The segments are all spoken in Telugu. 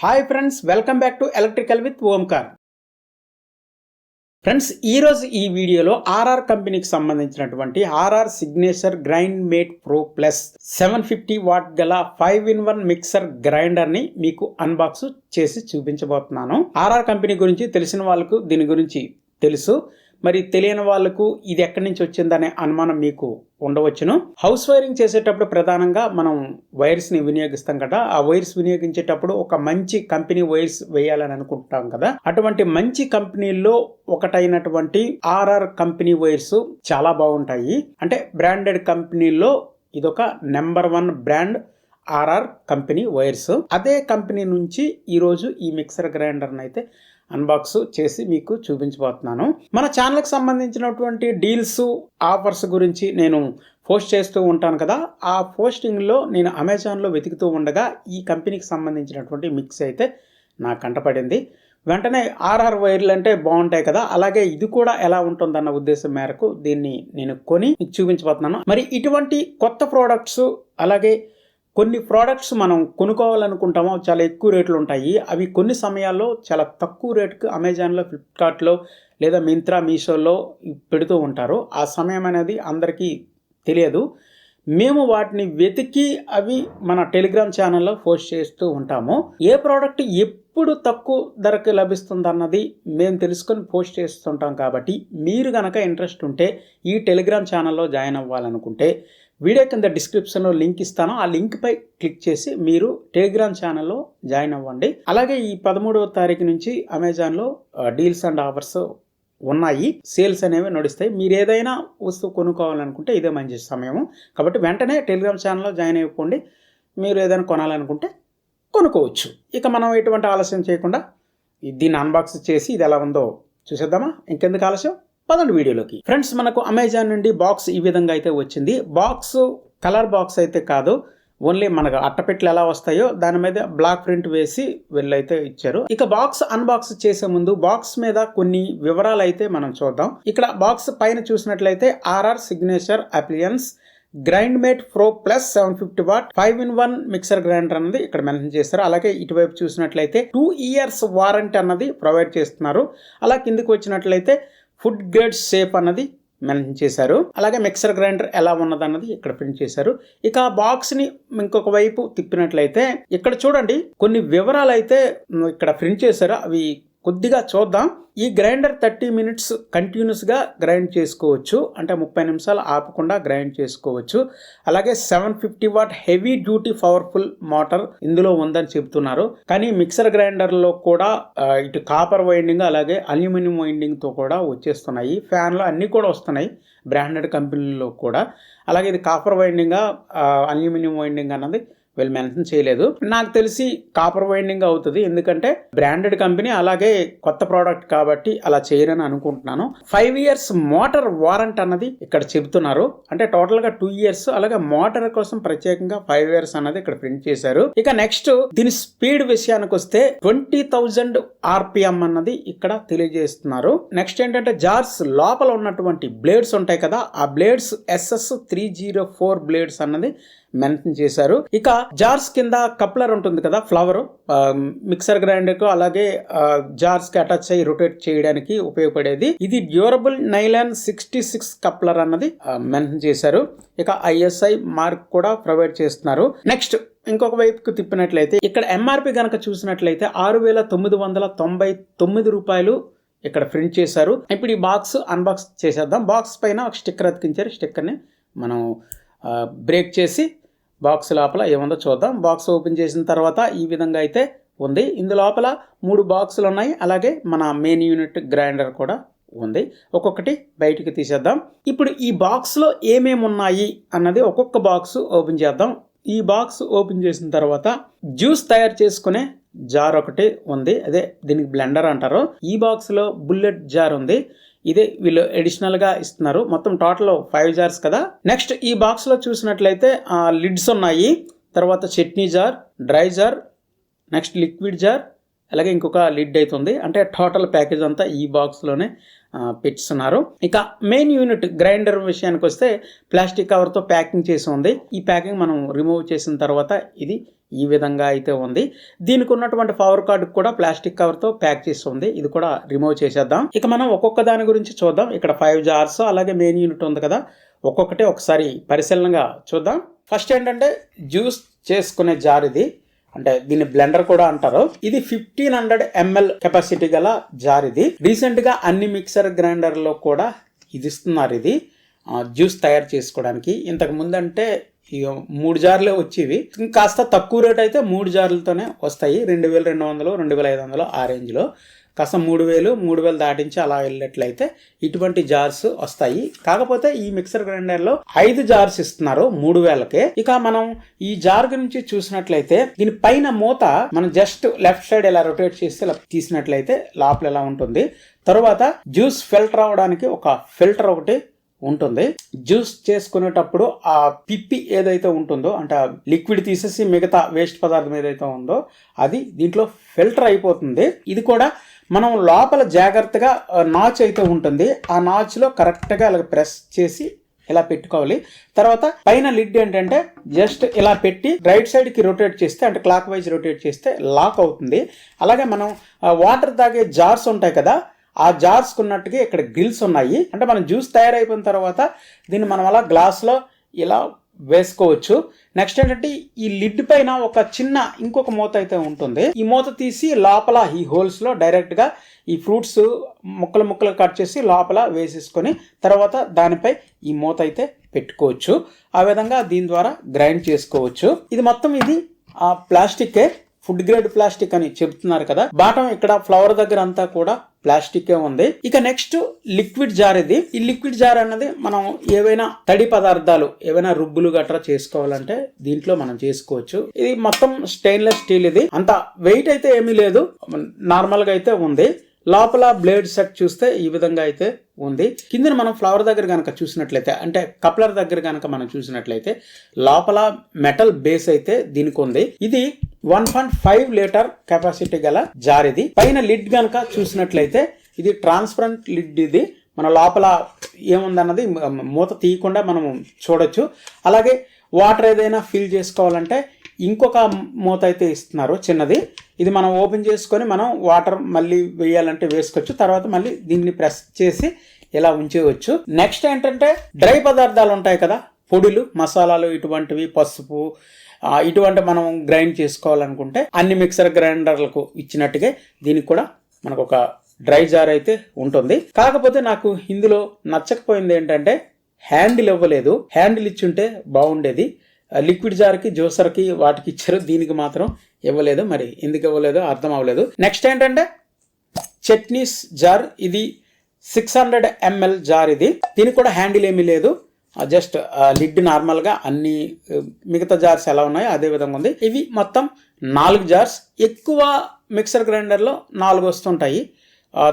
Hi friends welcome back to electrical with Omkar friends ఈరోజు ఈ వీడియోలో ఆర్ఆర్ కంపెనీకి సంబంధించినటువంటి RR signature grind mate pro plus seven fifty watt గల ఫైవ్ ఇన్ వన్ మిక్సర్ గ్రైండర్ని మీకు అన్బాక్స్ చేసి చూపించబోతున్నాను. ఆర్ఆర్ కంపెనీ గురించి తెలిసిన వాళ్ళకు దీని గురించి తెలుసు. మరి తెలియని వాళ్ళకు ఇది ఎక్కడి నుంచి వచ్చిందనే అనుమానం మీకు ఉండవచ్చును. హౌస్ వైరింగ్ చేసేటప్పుడు ప్రధానంగా మనం వైర్స్ని వినియోగిస్తాం కదా ఆ వైర్స్ వినియోగించేటప్పుడు ఒక మంచి కంపెనీ వైర్స్ వేయాలని అనుకుంటాం కదా. అటువంటి మంచి కంపెనీల్లో ఒకటైనటువంటి ఆర్ఆర్ కంపెనీ వైర్స్ చాలా బాగుంటాయి. అంటే బ్రాండెడ్ కంపెనీల్లో ఇదొక number one brand RR company wires. అదే కంపెనీ నుంచి ఈరోజు ఈ మిక్సర్ గ్రైండర్ని అయితే అన్బాక్స్ చేసి మీకు చూపించబోతున్నాను. మన ఛానల్కి సంబంధించినటువంటి డీల్స్ ఆఫర్స్ గురించి నేను పోస్ట్ చేస్తూ ఉంటాను కదా ఆ పోస్టింగ్లో నేను అమెజాన్లో వెతుకుతూ ఉండగా ఈ కంపెనీకి సంబంధించినటువంటి మిక్స్ అయితే నా కంటపడింది వెంటనే ఆర్ఆర్ వైర్లు అంటే బాగుంటాయి కదా అలాగే ఇది కూడా ఎలా ఉంటుందన్న ఉద్దేశం మేరకు దీన్ని నేను కొని మీకు చూపించబోతున్నాను. మరి ఇటువంటి కొత్త ప్రోడక్ట్స్ అలాగే కొన్ని ప్రోడక్ట్స్ మనం కొనుక్కోవాలనుకుంటామో చాలా ఎక్కువ రేట్లు ఉంటాయి. అవి కొన్ని సమయాల్లో చాలా తక్కువ రేటుకు అమెజాన్లో ఫ్లిప్కార్ట్లో లేదా మింత్రా మీషోలో పెడుతూ ఉంటారు. ఆ సమయం అనేది అందరికీ తెలియదు. మేము వాటిని వెతికి అవి మన టెలిగ్రామ్ ఛానల్లో పోస్ట్ చేస్తూ ఉంటాము. ఏ ప్రోడక్ట్ ఎప్పుడు తక్కువ ధరకు లభిస్తుందన్నది మేము తెలుసుకొని పోస్ట్ చేస్తుంటాం కాబట్టి మీరు కనుక ఇంట్రెస్ట్ ఉంటే ఈ టెలిగ్రామ్ ఛానల్లో జాయిన్ అవ్వాలనుకుంటే వీడియో కింద డిస్క్రిప్షన్లో లింక్ ఇస్తాను. ఆ లింక్పై క్లిక్ చేసి మీరు టెలిగ్రామ్ ఛానల్లో జాయిన్ అవ్వండి. అలాగే ఈ పదమూడవ తారీఖు నుంచి అమెజాన్లో డీల్స్ అండ్ ఆఫర్స్ ఉన్నాయి. సేల్స్ అనేవి నడుస్తాయి. మీరు ఏదైనా వస్తువు కొనుక్కోవాలనుకుంటే ఇదే మంచి సమయము. కాబట్టి వెంటనే టెలిగ్రామ్ ఛానల్లో జాయిన్ అయిపోండి. మీరు ఏదైనా కొనాలనుకుంటే కొనుక్కోవచ్చు. ఇక మనం ఎటువంటి ఆలస్యం చేయకుండా దీన్ని అన్బాక్స్ చేసి ఇది ఎలా ఉందో చూసేద్దామా? ఇంకెందుకు ఆలస్యం? పదండి వీడియోలోకి. ఫ్రెండ్స్ మనకు అమెజాన్ నుండి బాక్స్ ఈ విధంగా అయితే వచ్చింది. బాక్స్ కలర్ బాక్స్ అయితే కాదు. ఓన్లీ మనకు అట్టపెట్లు ఎలా వస్తాయో దాని మీద బ్లాక్ ప్రింట్ వేసి వెళ్ళైతే ఇచ్చారు. ఇక బాక్స్ అన్బాక్స్ చేసే ముందు బాక్స్ మీద కొన్ని వివరాలు అయితే మనం చూద్దాం. ఇక్కడ బాక్స్ పైన చూసినట్లయితే RR signature appliances grind mate pro plus seven fifty watt five in one mixer grinder అన్నది ఇక్కడ మెన్షన్ చేస్తారు అలాగే ఇటువైపు చూసినట్లయితే టూ ఇయర్స్ వారంటీ అన్నది ప్రొవైడ్ చేస్తున్నారు. అలా కిందికి వచ్చినట్లయితే ఫుడ్ గ్రేడ్ సేఫ్ అన్నది మెన్షన్ చేశారు. అలాగే మిక్సర్ గ్రైండర్ ఎలా ఉన్నదన్నది ఇక్కడ ప్రింట్ చేశారు. ఇక ఆ బాక్స్ని ఇంకొక వైపు తిప్పినట్లయితే ఇక్కడ చూడండి కొన్ని వివరాలు అయితే ఇక్కడ ప్రింట్ చేశారు. అవి కొద్దిగా చూద్దాం. ఈ గ్రైండర్ థర్టీ మినిట్స్ కంటిన్యూస్గా గ్రైండ్ చేసుకోవచ్చు. అంటే ముప్పై నిమిషాలు ఆపకుండా గ్రైండ్ చేసుకోవచ్చు. అలాగే seven fifty watt heavy duty powerful motor ఇందులో ఉందని చెబుతున్నారు కానీ మిక్సర్ గ్రైండర్లో కూడా ఇటు కాపర్ వైండింగ్ అలాగే అల్యూమినియం వైండింగ్తో కూడా వచ్చేస్తున్నాయి. ఫ్యాన్లు అన్నీ కూడా వస్తున్నాయి. బ్రాండెడ్ కంపెనీల్లో కూడా. అలాగే ఇది కాపర్ వైండింగ్ అల్యూమినియం వైండింగ్ అన్నది వీళ్ళు మెన్షన్ చేయలేదు. నాకు తెలిసి కాపర్ వైండింగ్ అవుతుంది. ఎందుకంటే బ్రాండెడ్ కంపెనీ అలాగే కొత్త ప్రోడక్ట్ కాబట్టి అలా చేయరని అనుకుంటున్నాను. ఫైవ్ ఇయర్స్ మోటార్ వారంట్ అన్నది ఇక్కడ చెబుతున్నారు. అంటే టోటల్గా టూ ఇయర్స్ అలాగే మోటార్ కోసం ప్రత్యేకంగా ఫైవ్ ఇయర్స్ అన్నది ఇక్కడ ప్రింట్ చేశారు. ఇక నెక్స్ట్ దీని స్పీడ్ విషయానికి వస్తే ట్వంటీ థౌజండ్ ఆర్పిఎం అన్నది ఇక్కడ తెలియజేస్తున్నారు. నెక్స్ట్ ఏంటంటే జార్స్ లోపల ఉన్నటువంటి బ్లేడ్స్ ఉంటాయి కదా ఆ blades SS three zero four blades అన్నది మెన్షన్ చేశారు. ఇక జార్స్ కింద కప్లర్ ఉంటుంది కదా ఫ్లవర్ మిక్సర్ గ్రైండర్కు అలాగే జార్స్కి అటాచ్ అయ్యి రొటేట్ చేయడానికి ఉపయోగపడేది. ఇది durable nylon sixty six coupler అన్నది మెన్షన్ చేశారు. ఇక ఐఎస్ఐ మార్క్ కూడా ప్రొవైడ్ చేస్తున్నారు. నెక్స్ట్ ఇంకొక వైపుకు తిప్పినట్లయితే ఇక్కడ ఎంఆర్పి గనక చూసినట్లయితే ఆరు వేల తొమ్మిది వందల తొంభై తొమ్మిది రూపాయలు ఇక్కడ ప్రింట్ చేశారు. ఇప్పుడు ఈ బాక్స్ అన్బాక్స్ చేసేద్దాం. బాక్స్ పైన ఒక స్టిక్కర్ అతికించారు. స్టిక్కర్ని మనం బ్రేక్ చేసి బాక్స్ లోపల ఏముందో చూద్దాం. బాక్స్ ఓపెన్ చేసిన తర్వాత ఈ విధంగా అయితే ఉంది. ఇందు లోపల మూడు బాక్సులు ఉన్నాయి. అలాగే మన మెయిన్ యూనిట్ గ్రైండర్ కూడా ఉంది. ఒక్కొక్కటి బయటికి తీసేద్దాం. ఇప్పుడు ఈ బాక్స్లో ఏమేమి ఉన్నాయి అన్నది ఒక్కొక్క బాక్స్ ఓపెన్ చేద్దాం. ఈ బాక్స్ ఓపెన్ చేసిన తర్వాత జ్యూస్ తయారు చేసుకునే జార్ ఒకటి ఉంది. అదే దీనికి బ్లెండర్ అంటారు. ఈ బాక్స్లో బుల్లెట్ జార్ ఉంది. ఇదే వీళ్ళు అడిషనల్గా ఇస్తున్నారు. మొత్తం టోటల్ ఫైవ్ జార్స్ కదా. నెక్స్ట్ ఈ బాక్స్లో చూసినట్లయితే లిడ్స్ ఉన్నాయి. తర్వాత chutney jar dry jar next liquid jar అలాగే ఇంకొక లిడ్ అవుతుంది అంటే టోటల్ ప్యాకేజ్ అంతా ఈ బాక్స్లోనే పెట్టిస్తున్నారు. ఇక మెయిన్ యూనిట్ గ్రైండర్ విషయానికి వస్తే ప్లాస్టిక్ కవర్తో ప్యాకింగ్ చేసి ఉంది. ఈ ప్యాకింగ్ మనం రిమూవ్ చేసిన తర్వాత ఇది ఈ విధంగా అయితే ఉంది. దీనికి ఉన్నటువంటి పవర్ కార్డు కూడా ప్లాస్టిక్ కవర్తో ప్యాక్ చేసి ఉంది. ఇది కూడా రిమూవ్ చేసేద్దాం. ఇక మనం ఒక్కొక్క దాని గురించి చూద్దాం. ఇక్కడ ఫైవ్ జార్స్ అలాగే మెయిన్ యూనిట్ ఉంది కదా. ఒక్కొక్కటి ఒకసారి పరిశీలనగా చూద్దాం. ఫస్ట్ ఏంటంటే జ్యూస్ చేసుకునే జార్ ఇది. అంటే దీన్ని బ్లెండర్ కూడా అంటారు. ఇది ఫిఫ్టీన్ హండ్రెడ్ ఎంఎల్ కెపాసిటీ గల జార్ ఇది. రీసెంట్గా అన్ని మిక్సర్ గ్రైండర్లో కూడా ఇది ఇస్తున్నారు ఇది. ఆ, జ్యూస్ తయారు చేసుకోవడానికి. ఇంతకు ముందంటే ఇక మూడు జార్లే వచ్చేవి. కాస్త తక్కువ రేట్ అయితే మూడు జార్లతోనే వస్తాయి. రెండు వేల రెండు వందలు రెండు వేల ఐదు వందలు ఆ రేంజ్లో. కాస్త మూడు వేలు మూడు వేలు దాటించి అలా వెళ్ళినట్లయితే ఇటువంటి జార్స్ వస్తాయి. కాకపోతే ఈ మిక్సర్ గ్రైండర్లో ఐదు జార్స్ ఇస్తున్నారు మూడు వేలకే. ఇక మనం ఈ జార్ గురించి చూసినట్లయితే దీని పైన మూత మనం జస్ట్ లెఫ్ట్ సైడ్ ఇలా రొటేట్ చేస్తే ఇలా తీసినట్లయితే లోపల ఎలా ఉంటుంది. తర్వాత జ్యూస్ ఫిల్టర్ అవడానికి ఒక ఫిల్టర్ ఒకటి ఉంటుంది. జ్యూస్ చేసుకునేటప్పుడు ఆ పిప్పి ఏదైతే ఉంటుందో అంటే ఆ లిక్విడ్ తీసేసి మిగతా వేస్ట్ పదార్థం ఏదైతే ఉందో అది దీంట్లో ఫిల్టర్ అయిపోతుంది. ఇది కూడా మనం లోపల జాగ్రత్తగా నాచ్ అయితే ఉంటుంది. ఆ నాచ్లో కరెక్ట్గా ఇలా ప్రెస్ చేసి ఇలా పెట్టుకోవాలి. తర్వాత పైన లిడ్ ఏంటంటే జస్ట్ ఇలా పెట్టి రైట్ సైడ్కి రొటేట్ చేస్తే అంటే క్లాక్ వైజ్ రొటేట్ చేస్తే లాక్ అవుతుంది. అలాగే మనం వాటర్ తాగే జార్స్ ఉంటాయి కదా ఆ జార్స్ ఉన్నట్టుగా ఇక్కడ గ్రిల్స్ ఉన్నాయి. అంటే మనం జ్యూస్ తయారైపోయిన తర్వాత దీన్ని మనం అలా గ్లాస్లో ఇలా వేసుకోవచ్చు. నెక్స్ట్ ఏంటంటే ఈ లిడ్ పైన ఒక చిన్న ఇంకొక మూత అయితే ఉంటుంది. ఈ మూత తీసి లోపల ఈ హోల్స్లో డైరెక్ట్గా ఈ ఫ్రూట్స్ ముక్కలు ముక్కలు కట్ చేసి లోపల వేసేసుకొని తర్వాత దానిపై ఈ మూత అయితే పెట్టుకోవచ్చు. ఆ విధంగా దీని ద్వారా గ్రైండ్ చేసుకోవచ్చు. ఇది మొత్తం ఇది ఆ ప్లాస్టికే ఫుడ్ గ్రేడ్ ప్లాస్టిక్ అని చెప్తున్నారు కదా. బాటం ఇక్కడ ఫ్లవర్ దగ్గర అంతా కూడా ప్లాస్టిక్ ఉంది. ఇక నెక్స్ట్ లిక్విడ్ జార్ ఇది. ఈ లిక్విడ్ జార్ అన్నది మనం ఏవైనా తడి పదార్థాలు ఏవైనా రుబ్బులు గట్రా చేసుకోవాలంటే దీంట్లో మనం చేసుకోవచ్చు. ఇది మొత్తం స్టెయిన్లెస్ స్టీల్ ఇది. అంత వెయిట్ అయితే ఏమీ లేదు. నార్మల్గా అయితే ఉంది. లోపల బ్లేడ్ సెట్ చూస్తే ఈ విధంగా అయితే ఉంది. కింద మనం ఫ్లవర్ దగ్గర కనుక చూసినట్లయితే అంటే కప్లర్ దగ్గర కనుక మనం చూసినట్లయితే లోపల మెటల్ బేస్ అయితే దీనికి ఉంది. ఇది one point five litre capacity గల జార్ ఇది పైన లిడ్ కనుక చూసినట్లయితే ఇది ట్రాన్స్పరెంట్ లిడ్ ఇది. మన లోపల ఏముందన్నది మూత తీయకుండా మనం చూడొచ్చు. అలాగే వాటర్ ఏదైనా ఫిల్ చేసుకోవాలంటే ఇంకొక మూత అయితే ఇస్తున్నారు చిన్నది. ఇది మనం ఓపెన్ చేసుకొని మనం వాటర్ మళ్ళీ వేయాలంటే వేసుకోవచ్చు. తర్వాత మళ్ళీ దీన్ని ప్రెస్ చేసి ఇలా ఉంచేయవచ్చు. నెక్స్ట్ ఏంటంటే డ్రై పదార్థాలు ఉంటాయి కదా. పొడులు మసాలాలు ఇటువంటివి పసుపు ఇటువంటి మనం గ్రైండ్ చేసుకోవాలనుకుంటే అన్ని మిక్సర్ గ్రైండర్లకు ఇచ్చినట్టుగా దీనికి కూడా మనకు ఒక డ్రై జార్ అయితే ఉంటుంది. కాకపోతే నాకు ఇందులో నచ్చకపోయింది ఏంటంటే హ్యాండిల్ ఇవ్వలేదు. హ్యాండిల్ ఇచ్చుంటే బాగుండేది. లిక్విడ్ జార్కి జ్యూసర్కి వాటికి ఇచ్చారు. దీనికి మాత్రం ఇవ్వలేదు. మరి ఎందుకు ఇవ్వలేదో? అర్థం అవ్వలేదు. నెక్స్ట్ ఏంటంటే చట్నీస్ జార్ ఇది సిక్స్ హండ్రెడ్ ఎంఎల్ జార్ ఇది. దీనికి కూడా హ్యాండిల్ ఏమీ లేదు. జస్ట్ లిడ్ నార్మల్గా అన్ని మిగతా జార్స్ ఎలా ఉన్నాయో అదే విధంగా ఉంది. ఇవి మొత్తం నాలుగు జార్స్ ఎక్కువ మిక్సర్ గ్రైండర్లో నాలుగు వస్తుంటాయి.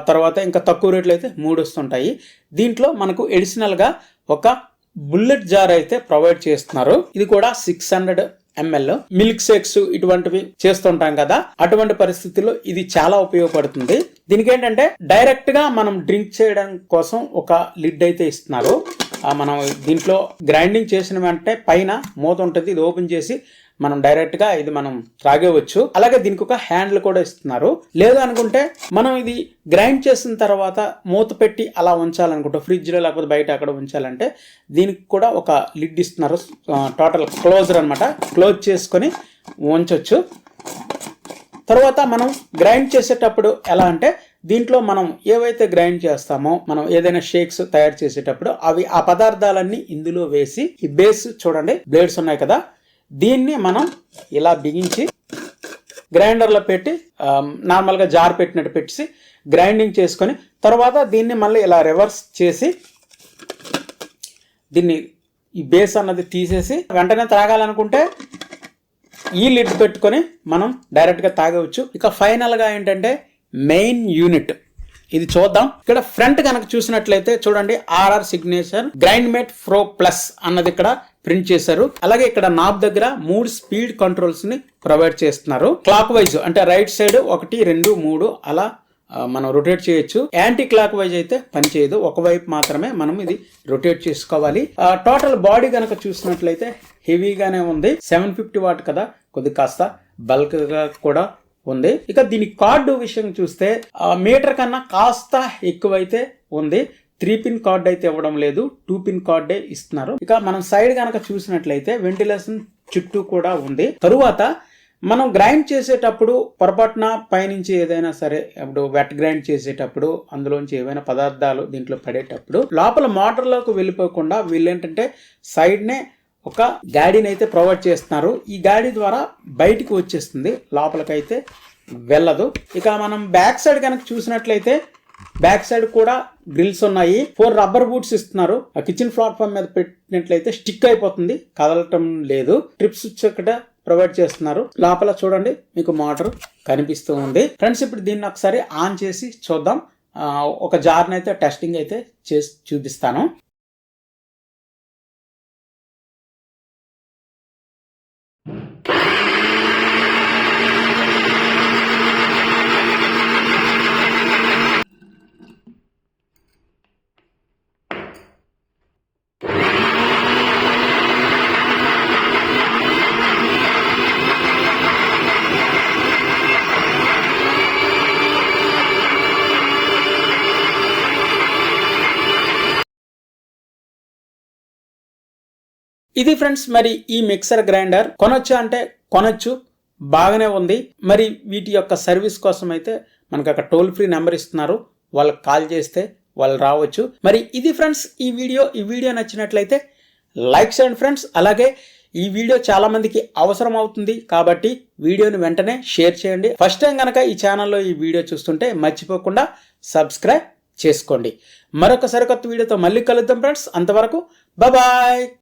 తర్వాత ఇంకా తక్కువ రేట్లు అయితే మూడు వస్తుంటాయి. దీంట్లో మనకు ఎడిషనల్గా ఒక బుల్లెట్ జార్ అయితే ప్రొవైడ్ చేస్తున్నారు. ఇది కూడా six hundred ML milk shakes ఇటువంటివి చేస్తుంటాం కదా అటువంటి పరిస్థితుల్లో ఇది చాలా ఉపయోగపడుతుంది. దీనికి ఏంటంటే డైరెక్ట్గా మనం డ్రింక్ చేయడం కోసం ఒక లిడ్ అయితే ఇస్తున్నారు. మనం దీంట్లో గ్రైండింగ్ చేసిన వెంటనే పైన మూత ఉంటుంది. ఇది ఓపెన్ చేసి మనం డైరెక్ట్గా ఇది మనం త్రాగేవచ్చు. అలాగే దీనికి ఒక హ్యాండిల్ కూడా ఇస్తున్నారు. లేదు అనుకుంటే మనం ఇది గ్రైండ్ చేసిన తర్వాత మూత పెట్టి అలా ఉంచాలనుకుంటే ఫ్రిడ్జ్లో లేకపోతే బయట అక్కడ ఉంచాలంటే దీనికి కూడా ఒక లిడ్ ఇస్తున్నారు. టోటల్ క్లోజర్ అన్నమాట. క్లోజ్ చేసుకొని ఉంచవచ్చు తర్వాత మనం గ్రైండ్ చేసేటప్పుడు ఎలా అంటే దీంట్లో మనం ఏవైతే గ్రైండ్ చేస్తామో మనం ఏదైనా షేక్స్ తయారు చేసేటప్పుడు అవి ఆ పదార్థాలన్నీ ఇందులో వేసి ఈ బేస్ చూడండి బ్లేడ్స్ ఉన్నాయి కదా దీన్ని మనం ఇలా బిగించి గ్రైండర్లో పెట్టి నార్మల్గా జార్ పెట్టినట్టు పెట్టి గ్రైండింగ్ చేసుకొని తర్వాత దీన్ని మళ్ళీ ఇలా రివర్స్ చేసి దీన్ని ఈ బేస్ అన్నది తీసేసి వెంటనే త్రాగాలనుకుంటే ఈ లిడ్ పెట్టుకొని మనం డైరెక్ట్గా తాగవచ్చు. ఇక ఫైనల్గా ఏంటంటే మెయిన్ యూనిట్. ఇది చూద్దాం. ఇక్కడ ఫ్రంట్ కనుక చూసినట్లయితే చూడండి RR signature grind mate pro plus అన్నది ఇక్కడ ప్రింట్ చేశారు. అలాగే ఇక్కడ నాబ్ దగ్గర మూడు స్పీడ్ కంట్రోల్స్ని ప్రొవైడ్ చేస్తున్నారు. క్లాక్ వైజ్ అంటే రైట్ సైడ్ ఒకటి రెండు మూడు అలా మనం రొటేట్ చేయొచ్చు. యాంటీ క్లాక్ వైజ్ అయితే పనిచేయదు ఒకవైపు మాత్రమే మనం ఇది రొటేట్ చేసుకోవాలి. టోటల్ బాడీ కనుక చూసినట్లయితే హెవీగానే ఉంది. సెవెన్ ఫిఫ్టీ వాట్ కదా కొద్ది కాస్త బల్క్గా కూడా ఉంది. ఇక దీని కార్డు విషయం చూస్తే మీటర్ కన్నా కాస్త ఎక్కువైతే ఉంది. త్రీ పిన్ కార్డ్ అయితే ఇవ్వడం లేదు. టూ పిన్ కార్డే ఇస్తున్నారు. ఇక మనం సైడ్ కనుక చూసినట్లయితే వెంటిలేషన్ చుట్టూ కూడా ఉంది. తరువాత మనం గ్రైండ్ చేసేటప్పుడు పొరపాటున పైనుంచి ఏదైనా సరే ఇప్పుడు వెట్ గ్రైండ్ చేసేటప్పుడు అందులోంచి ఏవైనా పదార్థాలు దీంట్లో పడేటప్పుడు లోపల మోటార్లోకి వెళ్ళిపోకుండా వీళ్ళేంటంటే సైడ్నే ఒక గాడిని అయితే ప్రొవైడ్ చేస్తున్నారు. ఈ గాడి ద్వారా బయటికి వచ్చేస్తుంది. లోపలికైతే వెళ్ళదు. ఇక మనం బ్యాక్ సైడ్ కనుక చూసినట్లయితే బ్యాక్ సైడ్ కూడా గ్రిల్స్ ఉన్నాయి. ఫోర్ రబ్బర్ బూట్స్ ఇస్తున్నారు. ఆ కిచెన్ ప్లాట్ఫామ్ మీద పెట్టినట్లయితే స్టిక్ అయిపోతుంది. కదలటం లేదు. ట్రిప్స్ ఇక్కడ ప్రొవైడ్ చేస్తున్నారు. లోపల చూడండి మీకు మోటార్ కనిపిస్తూ ఉంది. ఫ్రెండ్స్ ఇప్పుడు దీన్ని ఒకసారి ఆన్ చేసి చూద్దాం. ఒక జార్ని అయితే టెస్టింగ్ అయితే చేసి చూపిస్తాను. ఇది ఫ్రెండ్స్ మరి ఈ మిక్సర్ గ్రైండర్. కొనొచ్చు అంటే కొనొచ్చు. బాగానే ఉంది. మరి వీటి యొక్క సర్వీస్ కోసం అయితే మనకు అక్కడ టోల్ ఫ్రీ నెంబర్ ఇస్తున్నారు. వాళ్ళకి కాల్ చేస్తే వాళ్ళు రావచ్చు. మరి ఇది ఫ్రెండ్స్ ఈ వీడియో. ఈ వీడియో నచ్చినట్లయితే లైక్ చేయండి ఫ్రెండ్స్. అలాగే ఈ వీడియో చాలామందికి అవసరం అవుతుంది కాబట్టి వీడియోని వెంటనే షేర్ చేయండి. ఫస్ట్ టైం కనుక ఈ ఛానల్లో ఈ వీడియో చూస్తుంటే మర్చిపోకుండా సబ్స్క్రైబ్ చేసుకోండి. మరొక సరికొత్త వీడియోతో మళ్ళీ కలుద్దాం ఫ్రెండ్స్. అంతవరకు బాయ్